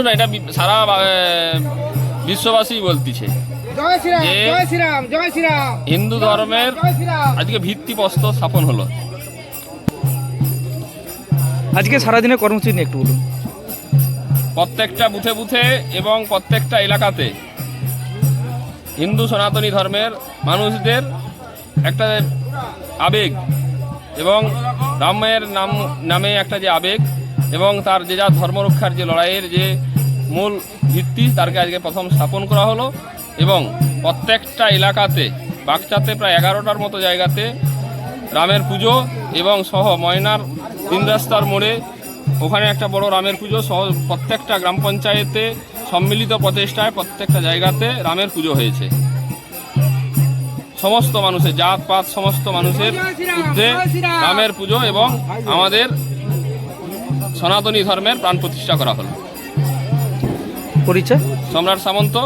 মানুষ না এটা সারা বিশ্ববাসী বলতিছে। হিন্দু ধর্মের আজকে ভিত্তিপ্রস্তর স্থাপন হলো। আজকে সারাদিনের কর্মসূচি নিয়ে একটু বলুন। প্রত্যেকটা বুথে বুথে এবং প্রত্যেকটা এলাকাতে হিন্দু সনাতনী ধর্মের মানুষদের একটা আবেগ এবং রামের নাম নামে একটা যে আবেগ এবং তার যে যা ধর্মরক্ষার যে লড়াইয়ের যে মূল ভিত্তি তারকে আজকে প্রথম স্থাপন করা হলো এবং প্রত্যেকটা এলাকাতে, বাগচাতে প্রায় এগারোটার মতো জায়গাতে রামের পুজো এবং সহ ময়নার তিন রাস্তার মোড়ে ওখানে একটা বড় রামের পুজো, সহ প্রত্যেকটা গ্রাম পঞ্চায়েতে সম্মিলিত প্রচেষ্টায় প্রত্যেকটা জায়গাতে রামের পুজো হয়েছে। সমস্ত মানুষের জাত পাত সমস্ত মানুষের মধ্যে রামের পুজো এবং আমাদের সনাতনী ধর্মের প্রাণ প্রতিষ্ঠা করা হলো। পরিচয়? সম্রাট সামন্ত।